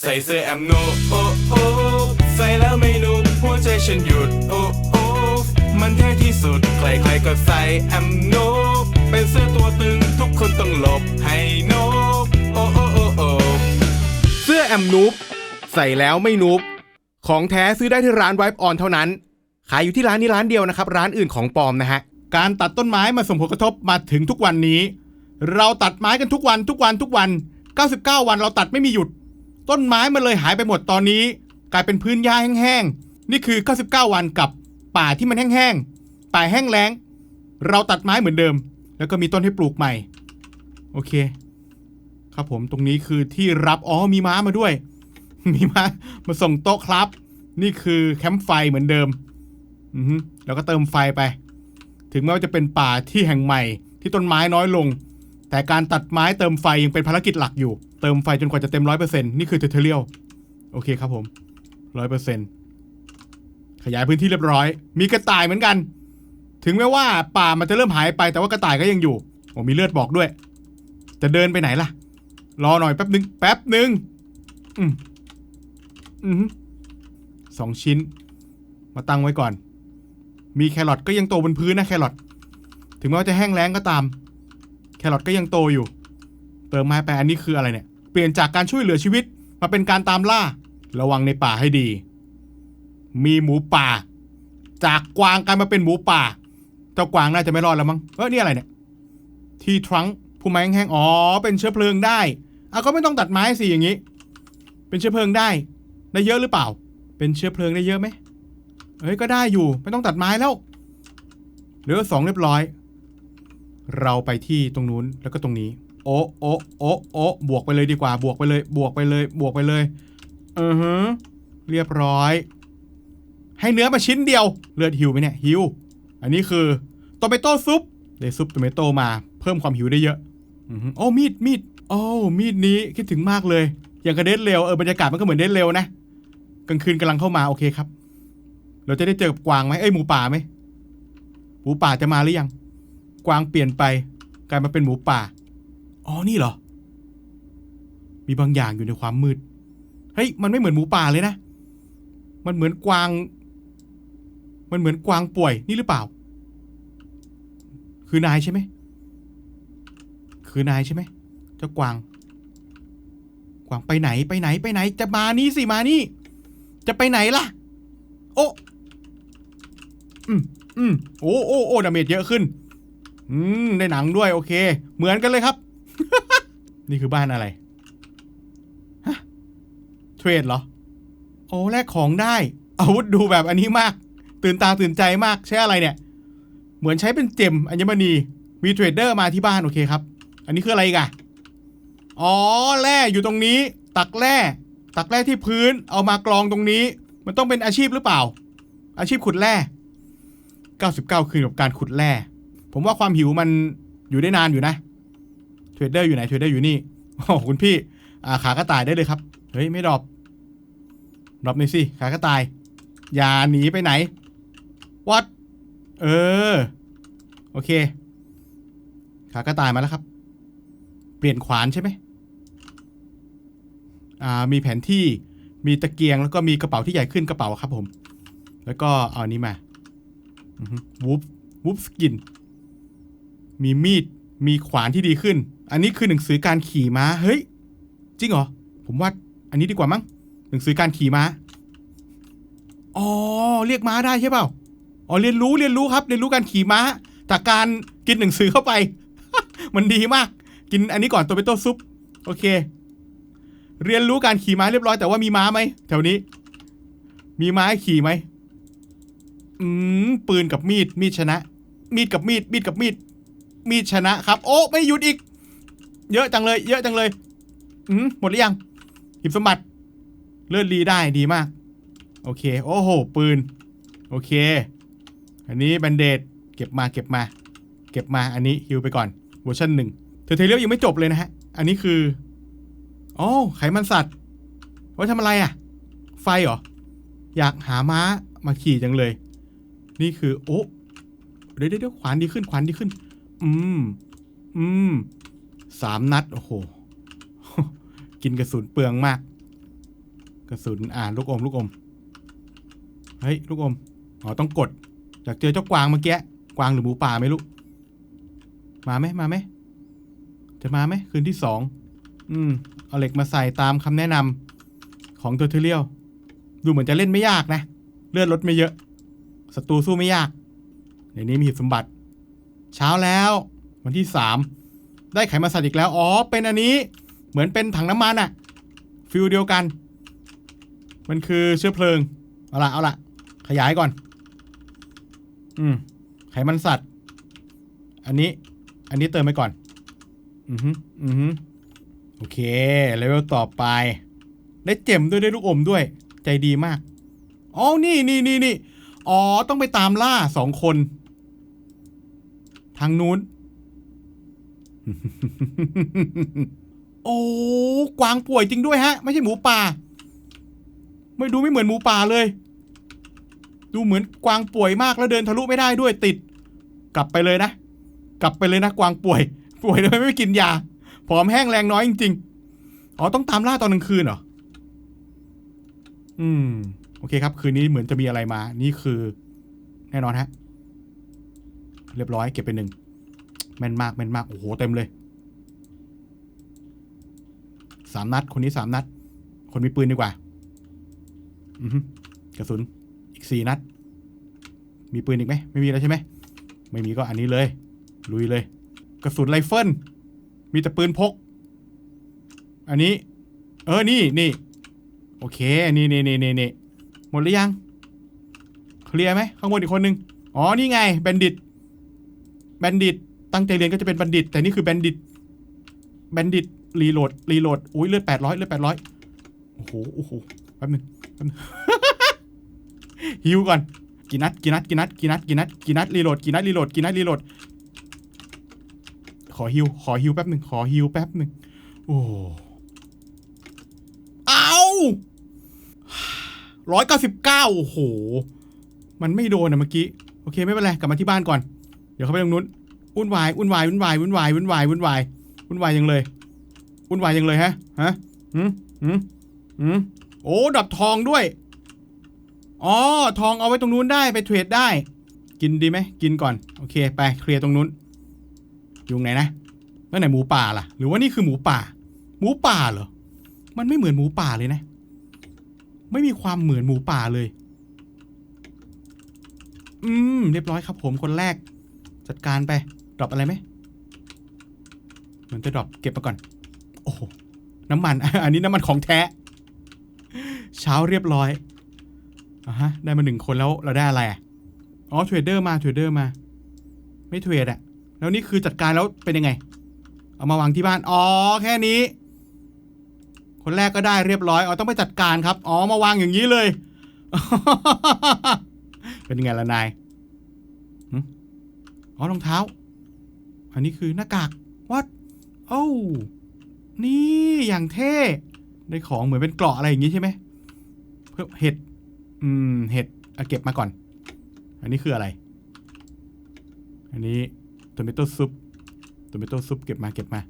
ใส่เสื้อแอมโนโอโอใส่แล้วไม่นุ่มหัวใจฉันหยุดโอโอมันเท่ที่สุดใครๆก็ใส่แอมโนเป็นเสื้อตัวตึงทุกคนต้องหลบให้โนโอโอโอโอเสื้อแอมนูบใส่แล้วไม่นูบของแท้ซื้อได้ที่ร้านไวป์ออนเท่านั้น ขายอยู่ที่ร้านนี้ร้านเดียวนะครับ ร้านอื่นของปลอมนะฮะ การตัดต้นไม้มาส่งผลกระทบมาถึงทุกวันนี้ เราตัดไม้กันทุกวันทุกวันทุกวัน 99 วันเราตัดไม่มีหยุด ต้นไม้มันเลยหายไปหมดตอนนี้ กลายเป็นพื้นหญ้าแห้งๆ นี่คือ 99 วันกับป่าที่มันแห้งๆ ป่าแห้งแล้ง เราตัดไม้เหมือนเดิม แล้วก็มีต้นให้ปลูกใหม่ โอเค ครับผมตรงนี้คือที่รับอ๋อมีม้ามาด้วย มีม้ามาส่งโต๊ะครับ นี่คือแคมป์ไฟเหมือนเดิมอือแล้วก็เติมไฟไป ถึงแม้ว่าจะเป็นป่าที่แห่งใหม่ ที่ต้นไม้น้อยลง แต่การตัดไม้เติมไฟยังเป็นภารกิจหลักอยู่ เติมไฟจนกว่าจะเต็มร้อยเปอร์เซ็นต์นี่คือเทเทเรียลโอเคครับผมร้อยเปอร์เซ็นต์ขยายพื้นที่เรียบร้อย มีกระต่ายเหมือนกัน ถึงแม้ว่าป่ามันจะเริ่มหายไปแต่ว่ากระต่ายก็ยังอยู่โอ้มีเลือดบอกด้วย จะเดินไปไหนล่ะ รอหน่อยแป๊บหนึ่งแป๊บหนึ่งอืมอืมสองชิ้น มาตั้งไว้ก่อน มีแครอทก็ยังโตบนพื้นนะแครอทถึงแม้ว่าจะแห้งแล้งก็ตาม แครอทก็ยังโตอยู่ เติมไม้ไปอันนี้คืออะไรเนี่ย เปลี่ยนจากการช่วยเหลือชีวิตมาเป็นการตามล่า ระวังในป่าให้ดี มีหมูป่า จากกวางกลายมาเป็นหมูป่า เจ้ากวางน่าจะไม่รอดแล้วมั้ง เออนี่อะไรเนี่ย ที่ทรังผู้ไม้แห้งๆอ๋อ เป็นเชื้อเพลิงได้อะก็ไม่ต้องตัดไม้สิอย่างนี้ เป็นเชื้อเพลิงได้ ได้เยอะหรือเปล่า เป็นเชื้อเพลิงได้เยอะไหมเอ้ยก็ได้อยู่ ไม่ต้องตัดไม้แล้วเหลือสองเรียบร้อย เราไปที่ตรงนู้นแล้วก็ตรงนี้ โอะโอะโอะโอะบวกไปเลยดีกว่า บวกไปเลย บวกไปเลย บวกไปเลยอือฮึเรียบร้อย ให้เนื้อมาชิ้นเดียว เลือดหิวไหมเนี่ยหิว อันนี้คือโตเมโต้ซุปได้ซุปโตเมโต้มา เพิ่มความหิวได้เยอะอือฮึโอ้มีดมีดโอ้มีดนี้คิดถึงมากเลย อย่างกระเด็ดเร็วเออบรรยากาศมันก็เหมือนเด็ดเร็วนะกลางคืนกำลังเข้ามาโอเคครับ เราจะได้เจอกวางไหมเอ้ยหมูป่าไหมหมูป่าจะมาหรือยัง กวางเปลี่ยนไป กลายมาเป็นหมูป่า อ๋อ นี่เหรอ มีบางอย่างอยู่ในความมืด เฮ้ย มันไม่เหมือนหมูป่าเลยนะ มันเหมือนกวาง มันเหมือนกวางป่วยนี่หรือเปล่า คือนายใช่ไหม คือนายใช่ไหม เจ้ากวาง กวางไปไหนไปไหนไปไหน จะมานี่สิมานี่ จะไปไหนล่ะ โอ้ อืมอืมโอ้โอ้โอ้ดาเมจเยอะขึ้น อืมในหนังด้วยโอเค เหมือนกันเลยครับ นี่คือบ้านอะไรฮะเทรดเหรอโอ้แลกของได้ อาวุธดูแบบอันนี้มาก ตื่นตาตื่นใจมากใช้อะไรเนี่ย เหมือนใช้เป็นเจมอัญมณีมีเทรดเดอร์มาที่บ้านโอเคครับ อันนี้คืออะไรกอะอ๋อแร่อยู่ตรงนี้ ตักแร่ตักแร่ที่พื้นเอามากรองตรงนี้ มันต้องเป็นอาชีพหรือเปล่า อาชีพขุดแร่ 99 คืนกับการขุดแร่ ผมว่าความหิวมันอยู่ได้นานอยู่นะเทรดเดอร์อยู่ไหนเทรดเดอร์อยู่นี่โอ้คุณพี่อ่าขากระต่ายได้เลยครับ เฮ้ย ไม่ดรอปดรอปหน่อยสิขากระต่าย อย่าหนีไปไหนวัดเออ โอเค ขากระต่ายมาแล้วครับ เปลี่ยนขวานใช่ไหมอ่ามีแผนที่มีตะเกียงแล้วก็มีกระเป๋าที่ใหญ่ขึ้นกระเป๋าครับผม แล้วก็เอานนี้มาวูฟวูฟสกิน มีมีด มีขวานที่ดีขึ้น อันนี้คือหนังสือการขี่ม้า เฮ้ย จริงเหรอ ผมว่าอันนี้ดีกว่ามั้ง หนังสือการขี่ม้า อ๋อ เรียกม้าได้ใช่เปล่า อ๋อ เรียนรู้ เรียนรู้ครับ เรียนรู้การขี่ม้า จากการกินหนังสือเข้าไป มันดีมาก กินอันนี้ก่อนตัวเปโต้ซุป โอเค เรียนรู้การขี่ม้าเรียบร้อยแต่ว่ามีม้าไหมแถวนี้ มีม้าขี่ไหมอืมปืนกับมีด มีดชนะ มีดกับมีด มีดกับมีด มีดชนะครับ โอ้ไม่หยุดอีก เยอะจังเลย เยอะจังเลยอืมหมดหรือยังหิบสมบัติ เลือดรีได้ดีมาก โอเค โอ้โห ปืน โอเค อันนี้แบนเดดเก็บมาเก็บมา เก็บมาอันนี้ฮิวไปก่อนเวอร์ชันหนึ่งเทอเทเรียลยังไม่จบเลยนะฮะ อันนี้คืออ๋อไขมันสัตว์ไว้ทำอะไรอะ ไฟเหรอ อยากหาม้ามาขี่จังเลย นี่คือ โอ้เดี๋ยวเดี๋ยวเดี๋ยวขวานดีขึ้นขวานดีขึ้น อืม อืม สามนัด โอ้โห กินกระสุนเปลืองมาก กระสุน อ่าลูกอม ลูกอม เฮ้ย ลูกอม อ๋อ ต้องกด อยากเจอเจ้ากวางเมื่อกี้ กวางหรือหมูป่าไม่รู้ มาไหม มาไหม จะมาไหม คืนที่สอง อืม เอาเหล็กมาใส่ตามคำแนะนำของตัวเทเรียลดูเหมือนจะเล่นไม่ยากนะ เลือดลดไม่เยอะ ศัตรูสู้ไม่ยาก ในนี้มีหีบสมบัติ เช้าแล้ว วันที่สามได้ไขมาสัตว์อีกแล้ว อ๋อ เป็นอันนี้ เหมือนเป็นถังน้ำมันอะฟิลเดียวกัน มันคือเชื้อเพลิง เอาละเอาละขยายก่อน อืม ไขมันสัตว์ อันนี้ อันนี้เติมไปก่อน อือฮึอือฮึโอเค เลเวลต่อไป ได้เจ็มด้วยได้ลูกอมด้วย ใจดีมาก อ๋อ นี่นี่นี่นี่อ๋อ ต้องไปตามล่าสองคน ทางนู้น โอ้กวางป่วยจริงด้วยฮะ ไม่ใช่หมูป่า ไม่ดูไม่เหมือนหมูป่าเลย ดูเหมือนกวางป่วยมากแล้วเดินทะลุไม่ได้ด้วยติด กลับไปเลยนะ กลับไปเลยนะกวางป่วย ป่วยเลยไม่กินยาผอมแห้งแรงน้อยจริงๆ อ๋อต้องตามล่าตอนกลางคืนเหรอ อืม โอเคครับ คืนนี้เหมือนจะมีอะไรมา นี่คือ แน่นอนฮะ เรียบร้อยเก็บไปหนึ่งแม่นมากแม่นมากโอ้โหเต็มเลยสามนัด คนนี้สามนัด คนมีปืนดีกว่า อือกระสุนอีกสี่นัด มีปืนอีกไหมไม่มีแล้วใช่ไหมไม่มีก็อันนี้เลย ลุยเลย กระสุนไรเฟิลมีแต่ปืนพก อันนี้ เออนี่นี่โอเค นี่นี่นี่นี่นี่หมดหรือยัง เคลียร์ไหมข้างบนอีกคนนึง อ๋อ นี่ไงแบนดิต แบนดิตตั้งใจเรียนก็จะเป็นบัณฑิตแต่นี่คือแบนดิตแบนดิตรีโหลดรีโหลดอุ้ยเลือดแปดร้อยเลือดแปดร้อยโอ้โหโอ้โหแป๊บหนึงแป๊บนึงฮิวก่อนกี่นัดกี่นัดกี่นัดกี่นัดกี่นัดกี่นัดรีโหลดกี่นัดรีโหลดกี่นัดรีโหลดขอฮิวขอฮิวแป๊บหนึ่งขอฮิวแป๊บหนึ่งโอ้เอาร้อยเก้าสิบเก้าโอ้โห มันไม่โดนนะเมื่อกี้ โอเคไม่เป็นไร กลับมาที่บ้านก่อน เดี๋ยวเข้าไปตรงนู้นวุ่นวายวุ่นวายวุ่นวายวุ่นวายวุ่นวายวุ่นวายวุ่นวายยังเลยวุ่นวายยังเลยฮะฮะหืมหืมหืมโอ้ดับทองด้วยอ๋อทองเอาไว้ตรงนู้นได้ไปเทรดได้ กินดีไหมกินก่อนโอเคไปเคลียร์ตรงนู้นอยู่ไหนนะแล้วไหนหมูป่าล่ะ หรือว่านี่คือหมูป่า หมูป่าเหรอมันไม่เหมือนหมูป่าเลยนะ ไม่มีความเหมือนหมูป่าเลย อืม เรียบร้อยครับผมคนแรก จัดการไป ดรอปอะไรไหมเหมือนจะดรอปเก็บมาก่อน โอ้โห น้ำมัน อันนี้น้ำมันของแท้ เช้าเรียบร้อยอะฮะ ได้มาหนึ่งคนแล้วเราได้อะไรอ๋อเทรดเดอร์มาเทรดเดอร์มา ไม่เทรดอะแล้วนี่คือจัดการแล้วเป็นยังไง เอามาวางที่บ้าน อ๋อ แค่นี้ คนแรกก็ได้เรียบร้อย อ๋อ ต้องไปจัดการครับ อ๋อ มาวางอย่างนี้เลย เป็นยังไงล่ะนาย อ๋อรองเท้า อันนี้คือหน้ากาก what โอ้านี่อย่างเท่ได้ของเหมือนเป็นเกราะอะไรอย่างนี้ใช่ไหมเพื่อเห็ด อืม เห็ดเอาเก็บมาก่อน อันนี้คืออะไร อันนี้โทเมโต้ซุปโทเมโต้ซุปเก็บมาเก็บมา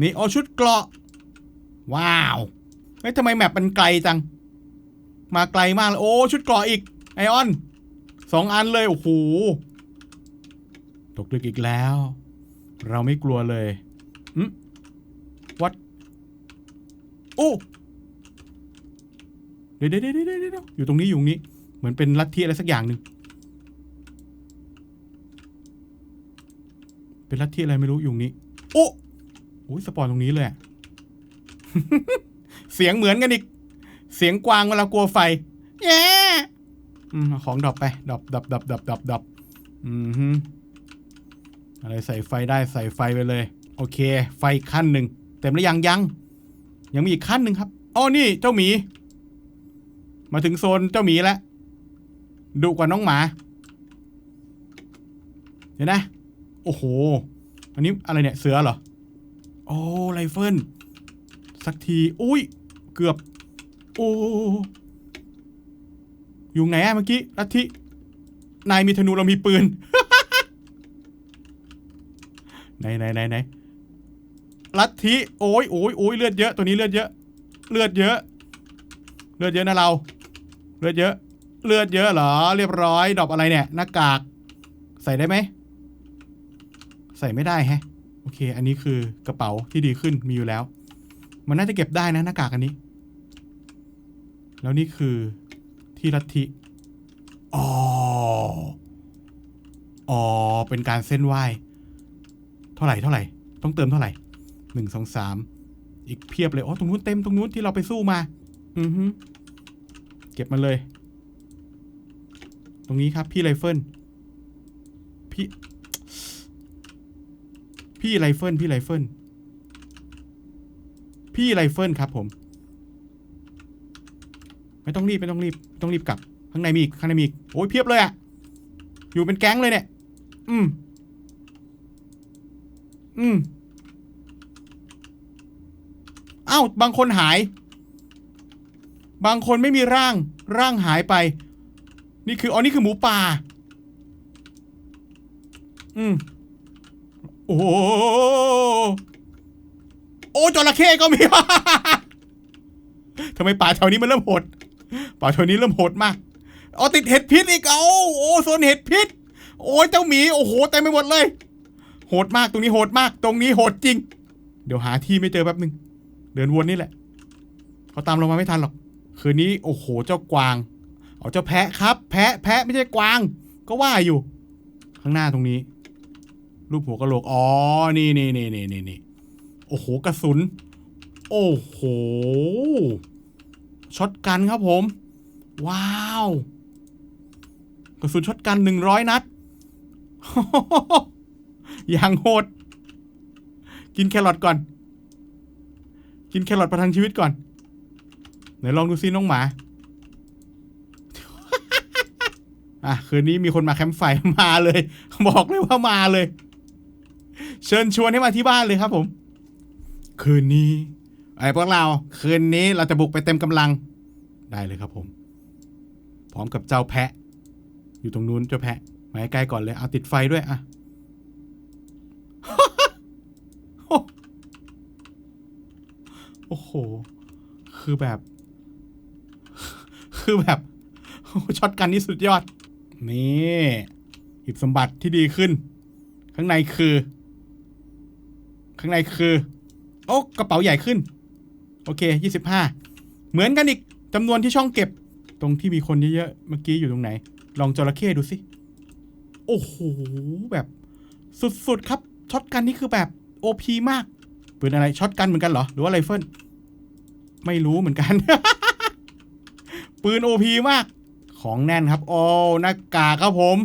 นี่อ๋อชุดเกราะ ว้าวเฮ้ยทำไมแมปมันไกลจัง มาไกลมากเลยโอ้ชุดเกราะอีก ไอออนสองอันเลย โอ้โห ตกดึกอีกแล้ว เราไม่กลัวเลยอืมวัดโอ้เดี๋ยวเดี๋ยวเดี๋ยวเดี๋ยวเดี๋ยวอยู่ตรงนี้อยู่ตรงนี้ เหมือนเป็นลัทธิอะไรสักอย่างหนึ่งเป็นลัทธิอะไรไม่รู้อยู่ตรงนี้ โอ้โอ้ยสปอนตรงนี้เลยเสียงเหมือนกันอีก เสียงกวางเวลากลัวไฟแย่อืมเอาของดรอปไปดรอปดรอปดรอปดรอปดรอปดรอปอืม อะไรใส่ไฟได้ใส่ไฟไปเลย โอเค ไฟขั้นหนึ่งเต็มหรือยังยัง ยังมีอีกขั้นหนึ่งครับอ๋อนี่เจ้าหมี มาถึงโซนเจ้าหมีแล้วดุกว่าน้องหมาเดี๋ยวนะโอ้โห อันนี้อะไรเนี่ยเสือเหรอ โอ้ไรเฟิลสักที อุ้ย เกือบ โอ้ อยู่ไหนอะเมื่อกี้ลัทธินายมีธนูเรามีปืน ไหนไหนไหนไหนลัทธิโอ้ยโอ้ยโอ้ยเลือดเยอะตัวนี้เลือดเยอะ เลือดเยอะ เลือดเยอะนะเรา เลือดเยอะ เลือดเยอะเหรอ เรียบร้อยดอกอะไรเนี่ยหน้ากาก ใส่ได้ไหมใส่ไม่ได้แฮะโอเค อันนี้คือกระเป๋าที่ดีขึ้นมีอยู่แล้ว มันน่าจะเก็บได้นะหน้ากากอันนี้ แล้วนี่คือที่ลัทธิอ๋ออ๋อเป็นการเส้นไหว้ ท่าไหร่เท่าไหร่ ต้องเติมเท่าไหร่หนึ่งสองสามอีกเพียบเลย อ๋อ ตรงนู้นเต็ม ตรงนู้นที่เราไปสู้มา อือฮึเก็บมาเลย ตรงนี้ครับ พี่ไรเฟิล พี่ พี่ไรเฟิล พี่ไรเฟิล พี่ไรเฟิลครับผม ไม่ต้องรีบ ไม่ต้องรีบ ต้องรีบกลับ ข้างในมีอีก ข้างในมีอีก โอ้ยเพียบเลยอะอยู่เป็นแก๊งเลยเนี่ย อืม อืมอ้าวบางคนหาย บางคนไม่มีร่าง ร่างหายไป นี่คืออ๋อนี่คือหมูป่า อืมโอ้โอ้จระเข้ก็มีทำไมป่าแถวนี้มันเริ่มโหด ป่าแถวนี้เริ่มโหดมากอ๋อติดเห็ดพิษอีกเอาโอ้โซนเห็ดพิษ โอ้ยเจ้าหมี โอ้โหเต็มไปหมดเลย โหดมากตรงนี้โหดมาก ตรงนี้โหดจริง เดี๋ยวหาที่ไม่เจอแป๊บหนึ่งเดินวนนี่แหละเขาตามเรามาไม่ทันหรอก คืนนี้โอ้โหเจ้ากวาง เอาเจ้าแพะครับ แพะแพะไม่ใช่กวาง ก็ว่าอยู่ ข้างหน้าตรงนี้ รูปหัวกระโหลกอ๋อนี่นี่นี่นี่นี่นี่โอ้โหกระสุน โอ้โหช็อตกันครับผม ว้าวกระสุนช็อตกันหนึ่งร้อยนัด อย่างโหด กินแครอทก่อน กินแครอทประทังชีวิตก่อน ไหนลองดูซิน้องหมา อะ คืนนี้มีคนมาแคมป์ไฟมาเลย บอกเลยว่ามาเลย เชิญชวนให้มาที่บ้านเลยครับผม คืนนี้ ไอ้พวกเรา คืนนี้เราจะบุกไปเต็มกำลัง ได้เลยครับผม พร้อมกับเจ้าแพะ อยู่ตรงนู้นเจ้าแพะมาใกล้ก่อนเลย เอาติดไฟด้วยอะ โอ้โห คือแบบ คือแบบช็อตกันนี่สุดยอด นี่หีบสมบัติที่ดีขึ้น ข้างในคือ ข้างในคือ โอ้กระเป๋าใหญ่ขึ้น โอเคยี่สิบห้าเหมือนกันอีกจำนวนที่ช่องเก็บ ตรงที่มีคนเยอะๆเมื่อกี้อยู่ตรงไหน ลองจระเข้ดูสิ โอ้โห แบบ สุดๆครับช็อตกันนี่คือแบบโอพีมาก ปืนอะไรช็อตกันเหมือนกันเหรอ หรือว่าไรเฟิลไม่รู้เหมือนกัน ปืนโอพีมาก ของแน่นครับโอ้หน้ากากครับผม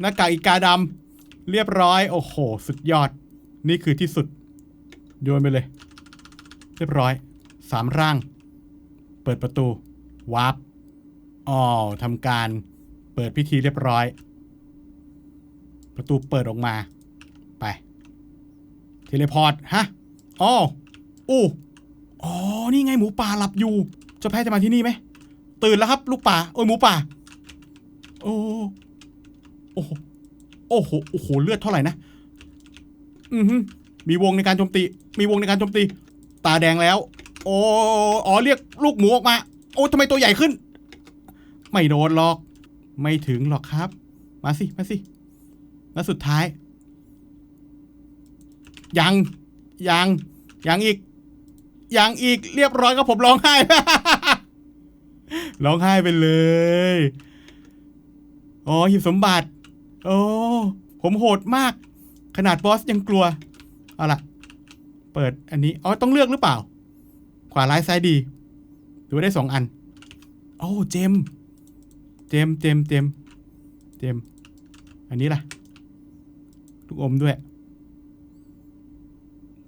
หน้ากากอีกาดำเรียบร้อย โอ้โห สุดยอด นี่คือที่สุด โยนไปเลย เรียบร้อยสามร่าง เปิดประตูวาร์ปอ๋อทำการเปิดพิธีเรียบร้อย ประตูเปิดออกมา ไป เทเลพอร์ต ฮะ อ๋ออู้อ๋อ นี่ไงหมูป่าหลับอยู่เจ้าแพทย์จะมาที่นี่ไหม ตื่นแล้วครับ ลูกป่า โอ้ยหมูป่า โอ้โอ้โห โอ้โห โอ้โห เลือดเท่าไหร่นะ อือฮึมีวงในการโจมตี มีวงในการโจมตี ตาแดงแล้ว โอ้ อ๋อ เรียกลูกหมูออกมา โอ้ทำไมตัวใหญ่ขึ้น ไม่โดนหรอก ไม่ถึงหรอกครับ มาสิ มาสิ แล้วสุดท้าย ยัง ยังยังอีกยังอีกเรียบร้อยก็ผมร้องไห้ ร้องไห้ไปเลย อ๋อหีบสมบัติ โอ้ผมโหดมาก ขนาดบอสยังกลัว เอาล่ะ เปิดอันนี้ อ๋อ ต้องเลือกหรือเปล่า ขวาร้ายซ้ายดีหรือว่าได้สองอัน โอ้ เจม เจม เจม เจม เจม อันนี้ล่ะ ลูกอมด้วย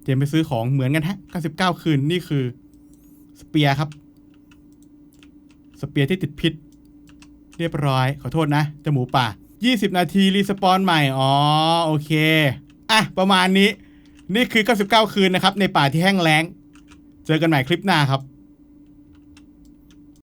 เจมไปซื้อของเหมือนกันฮะ 99 คืน นี่คือ สเปียร์ครับ สเปียร์ที่ติดพิษ เรียบร้อย ขอโทษนะเจาหมูป่า 20 นาที รีสปอนใหม่ อ๋อ โอเค อะ ประมาณนี้ นี่คือ 99 คืนนะครับ ในป่าที่แห้งแล้ง เจอกันใหม่คลิปหน้าครับ